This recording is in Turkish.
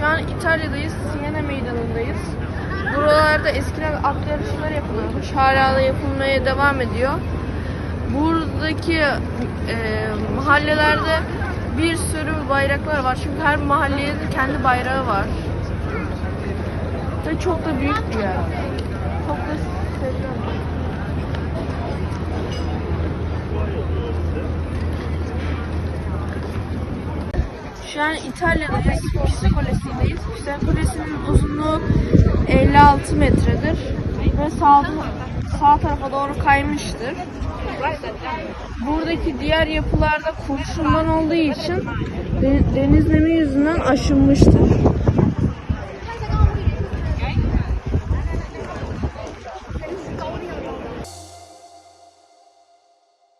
Şu an İtalya'dayız. Siena meydanındayız. Buralarda eskiden at yarışları yapılıyormuş. Hala da yapılmaya devam ediyor. Buradaki e, mahallelerde bir sürü bayraklar var. Çünkü her mahallenin kendi bayrağı var. Ve çok da büyük bir yer. Şu an İtalya'dayız. Pisa Kulesi'ndeyiz. Pisa Kulesi'nin uzunluğu 56 metredir. Ve sağ, sağ tarafa doğru kaymıştır. Buradaki diğer yapılarda kurşundan olduğu için de- deniz nemi yüzünden aşınmıştır.